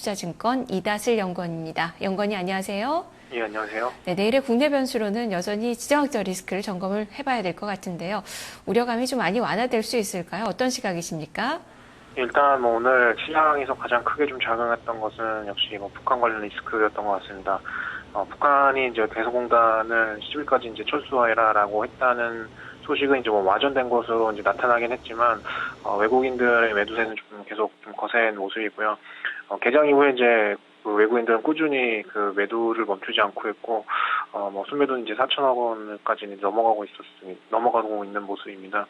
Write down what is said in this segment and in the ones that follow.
투자증권 이다슬 연구원입니다. 연구원이 안녕하세요. 예, 안녕하세요. 네, 내일의 국내 변수로는 여전히 지정학적 리스크를 점검을 해봐야 될 것 같은데요. 우려감이 좀 많이 완화될 수 있을까요? 어떤 시각이십니까? 일단 뭐 오늘 시장에서 가장 크게 좀 작용했던 것은 역시 뭐 북한 관련 리스크였던 것 같습니다. 어, 북한이 이제 개소공단을 10일까지 이제 철수해라라고 했다는 소식은 이제 뭐 와전된 것으로 이제 나타나긴 했지만 어, 외국인들의 매도세는 좀 계속 좀 거센 모습이고요. 어, 개장 이후에 이제 그 외국인들은 꾸준히 그 매도를 멈추지 않고 있고 어뭐 순매도는 이제 4천억 원까지 넘어가고 있었습니다. 넘어가고 있는 모습입니다.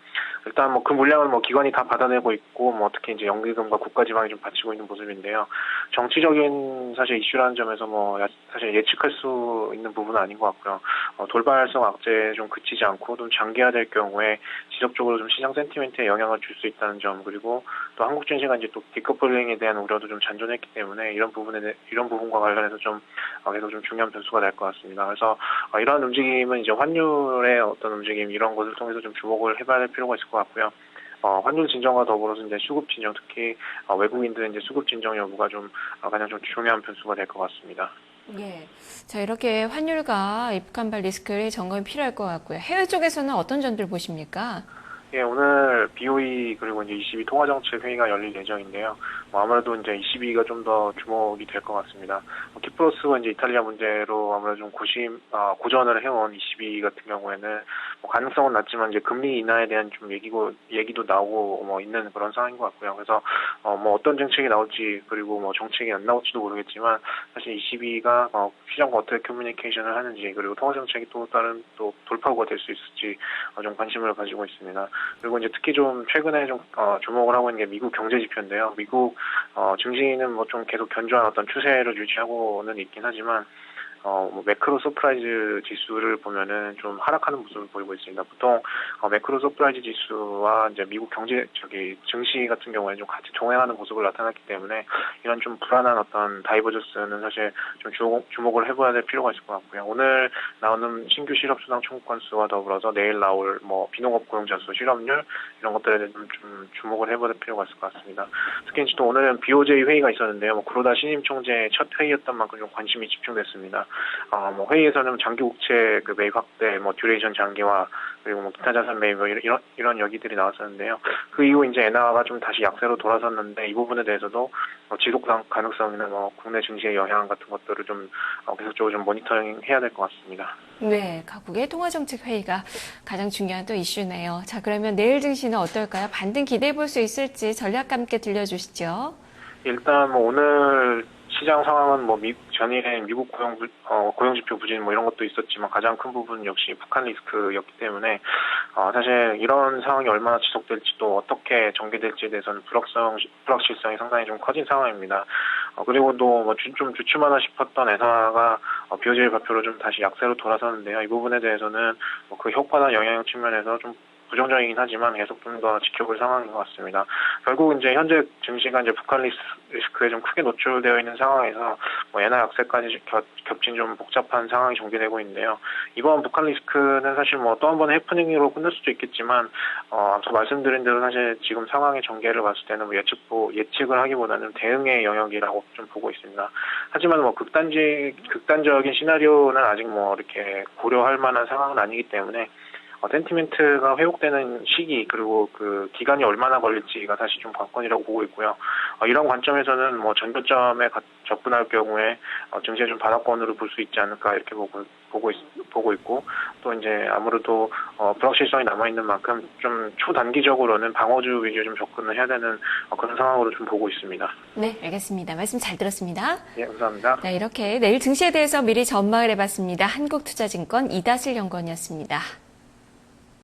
일단 뭐 그 물량을 뭐 기관이 다 받아내고 있고 뭐 특히 이제 연기금과 국가지방이 좀 받치고 있는 모습인데요. 정치적인 사실 이슈라는 점에서 뭐 야- 사실 예측할 수 있는 부분은 아닌 것 같고요. 어, 돌발성 악재에 좀 그치지 않고 좀 장기화될 경우에 지속적으로 좀 시장 센티멘트에 영향을 줄 수 있다는 점 그리고 또 한국 증시가 이제 또 디커플링에 대한 우려도 좀 잔존했기 때문에 이런 부분에 대- 이런 부분과 관련해서 좀 어, 계속 좀 중요한 변수가 될 것 같습니다. 그래서 어, 이러한 움직임은 이제 환율의 어떤 움직임 이런 것을 통해서 좀 주목을 해봐야 될 필요가 있을 것 같고요. 어, 환율 진정과 더불어서 이제 수급 진정, 특히 어, 외국인들의 이제 수급 진정 여부가 좀 어, 가장 좀 중요한 변수가 될 것 같습니다. 예. 자, 이렇게 환율과 북한발 리스크의 점검이 필요할 것 같고요. 해외 쪽에서는 어떤 점들 보십니까? 예, 오늘 BOE 그리고 이제 22 통화정책 회의가 열릴 예정인데요. 뭐 아무래도 이제 22가 좀 더 주목이 될 것 같습니다. 뭐 키프로스가 이제 이탈리아 문제로 아무래도 좀 고심, 아, 고전을 해온 22 같은 경우에는 뭐 가능성은 낮지만 이제 금리 인하에 대한 좀 얘기고, 얘기도 나오고 뭐 있는 그런 상황인 것 같고요. 그래서 어, 뭐 어떤 정책이 나올지 그리고 뭐 정책이 안 나올지도 모르겠지만 사실 22가 어, 시장과 어떻게 커뮤니케이션을 하는지 그리고 통화 정책이 또 다른 또 돌파구가 될 수 있을지 어, 좀 관심을 가지고 있습니다. 그리고 이제 특히 좀 최근에 좀 어, 주목을 하고 있는 게 미국 경제 지표인데요. 미국 어, 증시는 뭐 좀 계속 견조한 어떤 추세를 유지하고는 있긴 하지만 어, 뭐 매크로 서프라이즈 지수를 보면은 좀 하락하는 모습을 보이고 있습니다. 보통 어, 매크로 서프라이즈 지수와 이제 미국 경제 저기 증시 같은 경우에 좀 같이 동행하는 모습을 나타났기 때문에 이런 좀 불안한 어떤 다이버전스는 사실 좀 주목, 주목을 해봐야 될 필요가 있을 것 같고요. 오늘 나오는 신규 실업 수당 청구 건수와 더불어서 내일 나올 뭐 비농업 고용자 수, 실업률 이런 것들에 대해 좀, 좀 주목을 해볼 필요가 있을 것 같습니다. 특히 또 오늘은 BOJ 회의가 있었는데요. 뭐 구로다 신임 총재의 첫 회의였던 만큼 좀 관심이 집중됐습니다. 어, 뭐 회의에서는 장기 국채 그 매입 확대, 뭐 듀레이션 장기화 그리고 뭐 기타 자산 매입 뭐 이런 이런, 이런 여기들이 나왔었는데요. 그 이후 이제 엔화가 좀 다시 약세로 돌아섰는데 이 부분에 대해서도 뭐 지속 가- 가능성이나 뭐 국내 증시의 영향 같은 것들을 좀 어, 계속적으로 좀 모니터링 해야 될 것 같습니다. 네, 각국의 통화정책 회의가 가장 중요한 또 이슈네요. 자, 그러면 내일 증시는 어떨까요? 반등 기대해 볼 수 있을지 전략과 함께 들려주시죠. 일단 뭐 오늘 시장 상황은 뭐 미, 전일에 미국 고용 부- 어, 고용 지표 부진 뭐 이런 것도 있었지만 가장 큰 부분은 역시 북한 리스크였기 때문에 어, 사실 이런 상황이 얼마나 지속될지 또 어떻게 전개될지에 대해서는 불확성 불확실성이 상당히 좀 커진 상황입니다. 어, 그리고 또뭐좀 주춤하나 싶었던 엔화가 어, 비오질 발표로 좀 다시 약세로 돌아서는데요. 이 부분에 대해서는 뭐 그 효과나 영향 측면에서 좀 부정적이긴 하지만 계속 좀 더 지켜볼 상황인 것 같습니다. 결국 이제 현재 증시가 이제 북한 리스- 리스크에 좀 크게 노출되어 있는 상황에서 뭐 엔화 약세까지 겹, 겹친 좀 복잡한 상황이 전개되고 있는데요. 이번 북한 리스크는 사실 뭐 또 한 번의 해프닝으로 끝날 수도 있겠지만 어, 앞서 말씀드린 대로 사실 지금 상황의 전개를 봤을 때는 뭐 예측 예측을 하기보다는 대응의 영역이라고 좀 보고 있습니다. 하지만 뭐 극단지 극단적인 시나리오는 아직 뭐 이렇게 고려할 만한 상황은 아니기 때문에 어, 센티멘트가 회복되는 시기 그리고 그 기간이 얼마나 걸릴지가 사실 좀 관건이라고 보고 있고요. 어, 이런 관점에서는 뭐 전고점에 가- 접근할 경우에 어, 증시에 좀 바닥권으로 볼 수 있지 않을까 이렇게 보고 보고, 있, 보고 있고 또 이제 아무래도 어, 불확실성이 남아 있는 만큼 좀 초단기적으로는 방어주 위주로 좀 접근을 해야 되는 어, 그런 상황으로 좀 보고 있습니다. 네, 알겠습니다. 말씀 잘 들었습니다. 예, 감사합니다. 네, 이렇게 내일 증시에 대해서 미리 전망을 해봤습니다. 한국투자증권 이다슬 연구원이었습니다.